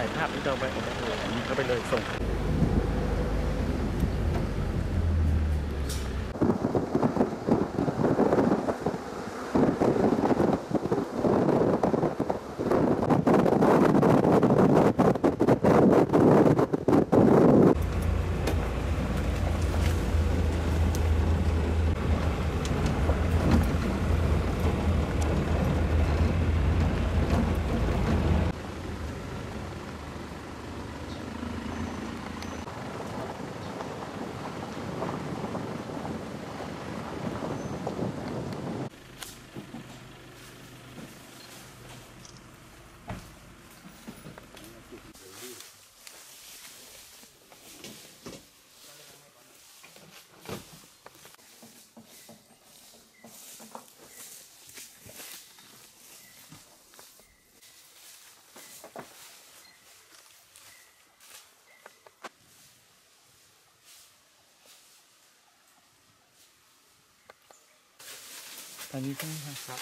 ถ่ายภาพนี้เราไปเอาไปเลยอันนี้ก็ไปเลยส่ง ตอนนี้ใช่ไหมครับครับ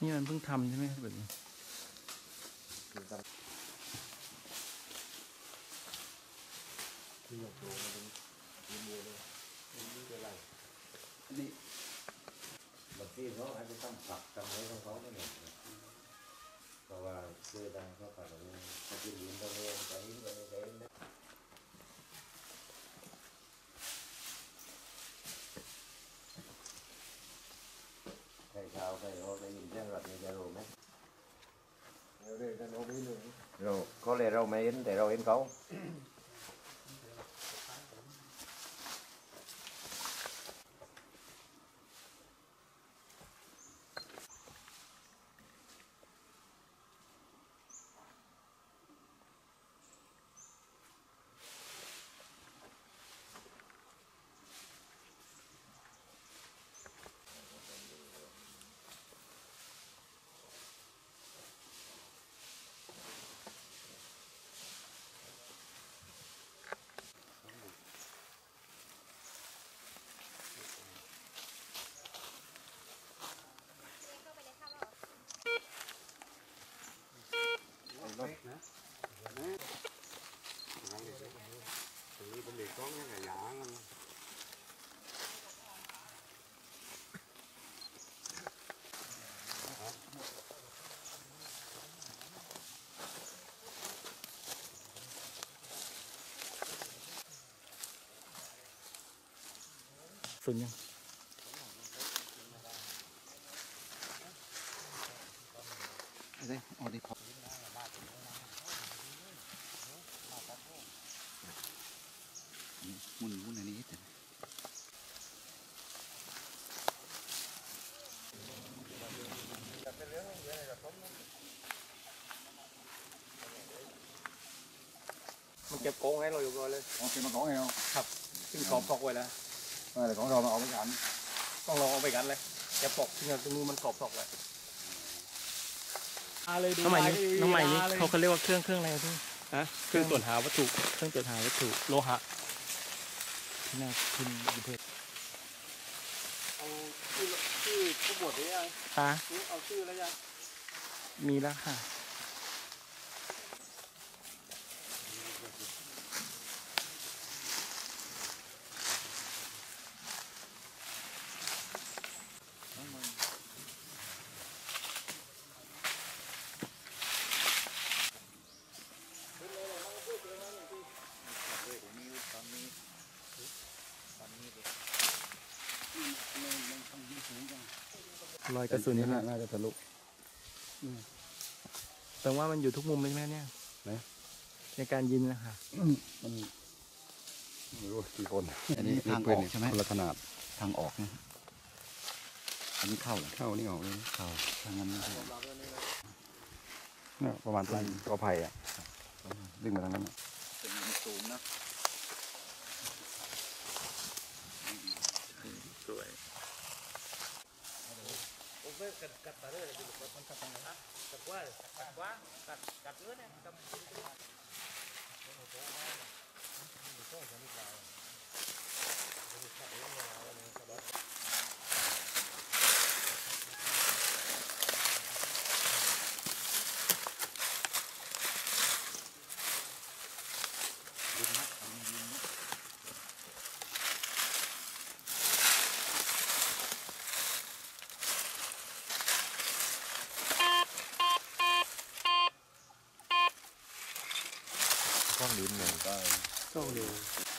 นี่มันเพิ่งทำใช่ไหมแบบนี้นี่บางทีเขาอาจจะต้องปรับทำอะไรของเขาไม่เหมือนกันเพราะว่าเชื่อดังเขาปรับอะไรเขาจะยืนตรงนี้จะยืนตรงนี้ได้ไหมใครเช้าใครโอ้ได้ยินเสียงแบบนี้จะรู้ไหมเราเขาเลยเราไม่เห็นแต่เราเห็นเขาสุดยังอะไรอ๋อดีพอมุนมุนอันนี้แต่มันเก็บโกงให้ เราอยู่ก่อนเล ยอ๋อเป็นมาของไงเนาะซึ่งกรอบตกไว้แล้ว แต่ของเราเราเอาไปกันต้องลองเอาไปกันเลยเก็บปกที่ตรงนี้มันกรอบตกไว้อาเลยดูน้องใหม่นี่ลายน้องใหม่นี่ลยเขาเขาเรียกว่าเครื่องเครื่องอะไรพี่ฮะเครื่องตรวจหาวัตถุเครื่องตรวจหาวัตถุโลหะที่น่าขึ้นประเทศเอาชื่อชื่อผู้บวชหรือยังอะเอาชื่อแล้วยังมีแล้วค่ะ รอยกระสุนนี่น่านะน่าจะทะลุแปลว่ามันอยู่ทุกมุมเลยใช่ไหมเนี่ยไหนในการยิงนะคะมันไม่รู้กี่คน อันนี้ทางออกใช่ไหมคนละขนาดทางออกนะอันนี้เข้าเหรอเข้านี่ออกเลยเข้าทางนั้นไม่ใช่เนี่ยประมาณต้นกอไผ่อะ ดึงมาทางนั้นน่ะเป็นสูงนะ สวย ผมไปกัดกัดตาเลยดูมันกัดตรงไหน กัดว่ากั